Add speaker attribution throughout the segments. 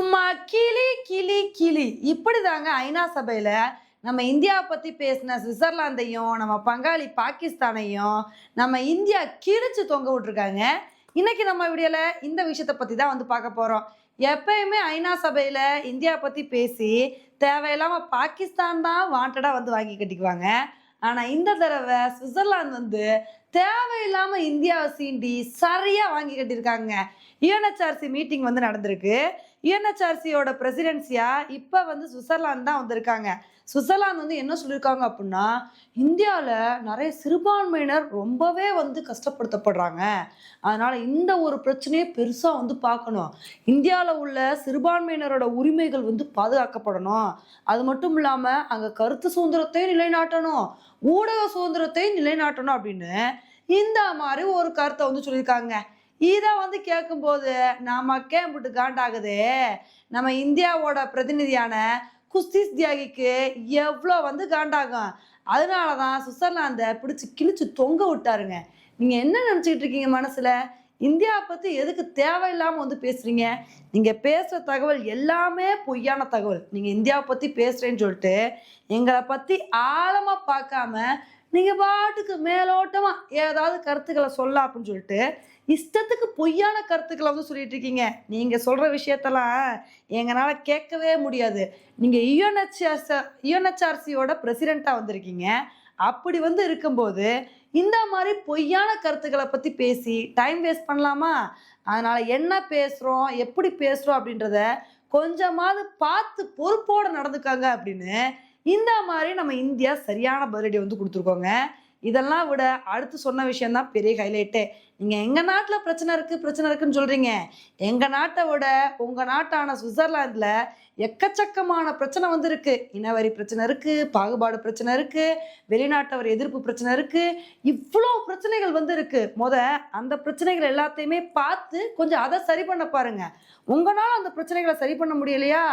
Speaker 1: சும்மா கிளி கிளி கிளி. இப்படி தாங்க ஐநா சபையில நம்ம இந்தியாவை பத்தி பேசின சுவிட்சர்லாந்தையும் நம்ம பங்காளி பாகிஸ்தானையும் நம்ம இந்தியா கிழிச்சு தொங்க விட்டுருக்காங்க. இன்னைக்கு நம்ம வீடியோல இந்த விஷயத்தை பத்தி தான் வந்து பார்க்க போறோம். எப்பயுமே ஐநா சபையில இந்தியா பத்தி பேசி தேவையில்லாம பாகிஸ்தான் தான் வாண்டடா வந்து வாங்கி கட்டிக்குவாங்க. ஆனா இந்த தடவை சுவிட்சர்லாந்து வந்து தேவையில்லாம இந்தியாவை சீண்டி சரியா வாங்கி கட்டியிருக்காங்க. யுஎன்ஹெச்ஆர்சி மீட்டிங் வந்து நடந்திருக்கு. யுஎன்ஹெச்ஆர்சியோட பிரசிடென்சியா இப்போ வந்து சுவிட்சர்லாந்து தான் வந்திருக்காங்க. சுவிட்சர்லாந்து வந்து என்ன சொல்லியிருக்காங்க அப்படின்னா இந்தியாவில் நிறைய சிறுபான்மையினர் ரொம்பவே வந்து கஷ்டப்படுத்தப்படுறாங்க. அதனால இந்த ஒரு பிரச்சனையை பெருசாக வந்து பார்க்கணும். இந்தியாவில் உள்ள சிறுபான்மையினரோட உரிமைகள் வந்து பாதுகாக்கப்படணும். அது மட்டும் இல்லாமல் அங்கே கருத்து சுதந்திரத்தையும் நிலைநாட்டணும். ஊடக சுதந்திரத்தையும் நிலைநாட்டணும் அப்படின்னு இந்த மாதிரி ஒரு கருத்தை வந்து சொல்லியிருக்காங்க. இதை வந்து கேட்கும்போது நமக்கே இப்படி காண்டாகுது. நம்ம இந்தியாவோட பிரதிநிதியான குஸ்திஸ் தியாகிக்கு எவ்வளோ வந்து காண்டாகும். அதனால தான் சுவிட்சர்லாந்தை பிடிச்சி கிழிச்சு தொங்க விட்டாருங்க. நீங்கள் என்ன நினச்சிக்கிட்டு இருக்கீங்க மனசில்? இந்தியாவை பற்றி எதுக்கு தேவையில்லாமல் வந்து பேசுகிறீங்க நீங்கள் பேசுகிற தகவல் எல்லாமே பொய்யான தகவல். நீங்கள் இந்தியாவை பற்றி பேசுகிறேன்னு சொல்லிட்டு எங்களை பற்றி ஆழமாக பார்க்காம நீங்கள் பாட்டுக்கு மேலோட்டமாக ஏதாவது கருத்துக்களை சொல்லலாம் அப்படின்னு சொல்லிட்டு இஷ்டத்துக்கு பொய்யான கருத்துக்களை வந்து சொல்லிட்டு இருக்கீங்க. நீங்கள் சொல்கிற விஷயத்தெல்லாம் எங்களால் கேட்கவே முடியாது. நீங்கள் யுஎன்ஹெச்ஆர்சி யுஎன்ஹெச்ஆர்சியோட பிரசிடெண்ட்டாக வந்திருக்கீங்க. அப்படி வந்து இருக்கும்போது இந்த மாதிரி பொய்யான கருத்துக்களை பற்றி பேசி டைம் வேஸ்ட் பண்ணலாமா? அதனால் என்ன பேசுகிறோம் எப்படி பேசுகிறோம் அப்படின்றத கொஞ்சமாவது பார்த்து பொறுப்போடு நடந்துக்காங்க அப்படின்னு இந்த மாதிரி நம்ம இந்தியா சரியான பதிலடி வந்து கொடுத்துருக்கோங்க. இதெல்லாம் விட அடுத்து சொன்ன விஷயம்தான் பெரிய ஹைலைட்டே நீங்கள் எங்கள் நாட்டில் பிரச்சனை இருக்குது பிரச்சனை இருக்குன்னு சொல்கிறீங்க எங்கள் நாட்டை விட உங்கள் நாட்டான சுவிட்சர்லாந்தில் எக்கச்சக்கமான பிரச்சனை வந்து இருக்கு இனவரி பிரச்சனை இருக்குது பாகுபாடு பிரச்சனை இருக்குது வெளிநாட்டவர் எதிர்ப்பு பிரச்சனை இருக்குது இவ்வளோ பிரச்சனைகள் வந்து இருக்கு முத அந்த பிரச்சனைகள் எல்லாத்தையுமே பார்த்து கொஞ்சம் அதை சரி பண்ண பாருங்கள் உங்களால் அந்த பிரச்சனைகளை சரி பண்ண முடியலையா?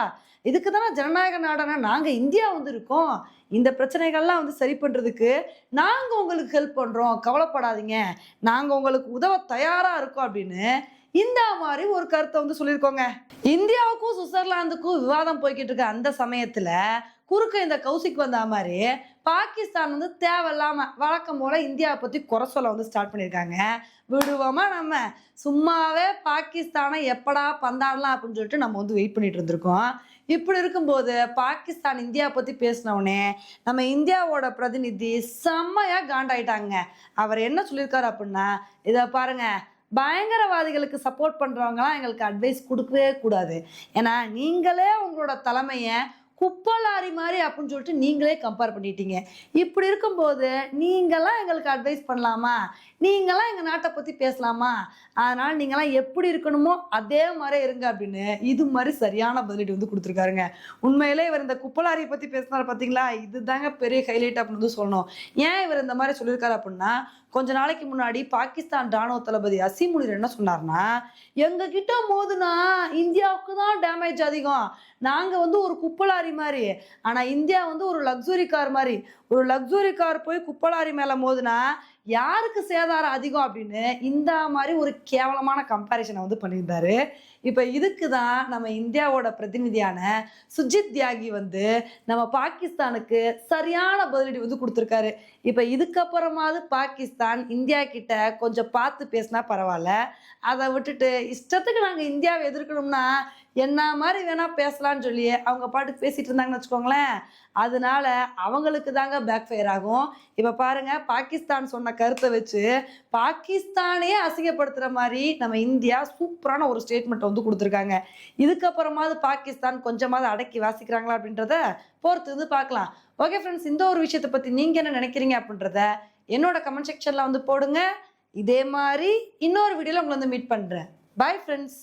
Speaker 1: இதுக்கு தானே ஜனநாயக நாடான நாங்கள் இந்தியா வந்து இருக்கோம் இந்த பிரச்சனைகள்லாம் வந்து சரி பண்ணுறதுக்கு நாங்கள் உங்களுக்கு ஹெல்ப் பண்ணுறோம் கவலைப்படாதீங்க. நாங்கள் உங்களுக்கு உதவ தயாராக இருக்கோம் அப்படின்னு இந்த மாதிரி ஒரு கருத்தை வந்து சொல்லியிருக்கோங்க. இந்தியாவுக்கும் சுவிட்சர்லாந்துக்கும் விவாதம் போய்கிட்டு இருக்க அந்த சமயத்துல குறுக்க இந்த கௌசிக் வந்த மாதிரி பாகிஸ்தான் வந்து தேவையில்லாம வழக்கம் போல இந்தியாவை பத்தி குறை சொல்ல வந்து ஸ்டார்ட் பண்ணியிருக்காங்க. விடுவோமா நம்ம? சும்மாவே பாகிஸ்தானை எப்படா பந்தாடலாம் அப்படின்னு சொல்லிட்டு நம்ம வந்து வெயிட் பண்ணிட்டு இருந்திருக்கோம். இப்படி இருக்கும்போது பாகிஸ்தான் இந்தியா பத்தி பேசினவுடனே நம்ம இந்தியாவோட பிரதிநிதி செம்மையா காண்டாயிட்டாங்க. அவர் என்ன சொல்லியிருக்காரு அப்படின்னா இதை பாருங்க பயங்கரவாதிகளுக்கு சப்போர்ட் பண்ணுறவங்களாம் எங்களுக்கு அட்வைஸ் கொடுக்கவே கூடாது. ஏன்னா நீங்களே உங்களோட தலைமையை குப்பலாரி மாதிரி அப்படின்னு சொல்லிட்டு நீங்களே கம்பேர் பண்ணிட்டீங்க. இப்படி இருக்கும்போது நீங்களாம் எங்களுக்கு அட்வைஸ் பண்ணலாமா? நீங்களாம் எங்கள் நாட்டை பற்றி பேசலாமா? அதனால் நீங்களாம் எப்படி இருக்கணுமோ அதே மாதிரி இருங்க அப்படின்னு இது மாதிரி சரியான பதிலடி வந்து கொடுத்துருக்காருங்க. உண்மையிலே இவர் இந்த குப்பலாரியை பற்றி பேசினார் பார்த்தீங்களா இதுதாங்க பெரிய ஹைலைட் அப்படின்னு வந்து சொல்லணும். ஏன் இவர் இந்த மாதிரி சொல்லியிருக்காரு அப்படின்னா கொஞ்ச நாளைக்கு முன்னாடி பாகிஸ்தான் ராணுவ தளபதி அசிமுனிர் என்ன சொன்னார்னா எங்ககிட்ட மோதுனா இந்தியாவுக்கு தான் டேமேஜ் அதிகம். நாங்கள் வந்து ஒரு குப்பலாரி மாதிரி. ஆனா இந்தியா வந்து ஒரு லக்ஸுரி கார் மாதிரி. ஒரு லக்ஸுரி கார் போய் குப்பலாரி மேலே மோதுனா யாருக்கு சேதாரம் அதிகம் அப்படின்னு இந்த மாதிரி ஒரு கேவலமான கம்பேரிசனை வந்து பண்ணியிருந்தாரு. இப்போ இதுக்கு தான் நம்ம இந்தியாவோட பிரதிநிதியான சுஜித் தியாகி வந்து நம்ம பாகிஸ்தானுக்கு சரியான பதிலடி வந்து கொடுத்துருக்காரு. இப்போ இதுக்கப்புறமாவது பாகிஸ்தான் இந்தியா கிட்ட கொஞ்சம் பார்த்து பேசினா பரவாயில்ல. அதை விட்டுட்டு இஷ்டத்துக்கு நாங்கள் இந்தியாவை எதிர்க்கணும்னா என்ன மாதிரி வேணால் பேசலாம்னு சொல்லி அவங்க பாட்டுக்கு பேசிட்டு இருந்தாங்கன்னு வச்சுக்கோங்களேன். அதனால அவங்களுக்கு தாங்க பேக் ஃபயர் ஆகும். இப்போ பாருங்க பாகிஸ்தான் சொன்ன கருத்தை வச்சு பாகிஸ்தானையே அசிங்கப்படுத்துகிற மாதிரி நம்ம இந்தியா சூப்பரான ஒரு ஸ்டேட்மெண்ட் வந்து கொடுத்துருக்காங்க. இதுக்கப்புறமாவது பாகிஸ்தான் கொஞ்சமாவது அடக்கி வாசிக்கிறாங்களா அப்படின்றத பொறுத்து வந்து பார்க்கலாம். ஓகே ஃப்ரெண்ட்ஸ் இந்த ஒரு விஷயத்தை பற்றி நீங்கள் என்ன நினைக்கிறீங்க அப்படின்றத என்னோட கமெண்ட் செக்ஷனில் வந்து போடுங்க. இதே மாதிரி இன்னொரு வீடியோவில் உங்களை வந்து மீட் பண்ணுறேன் பாய் ஃப்ரெண்ட்ஸ்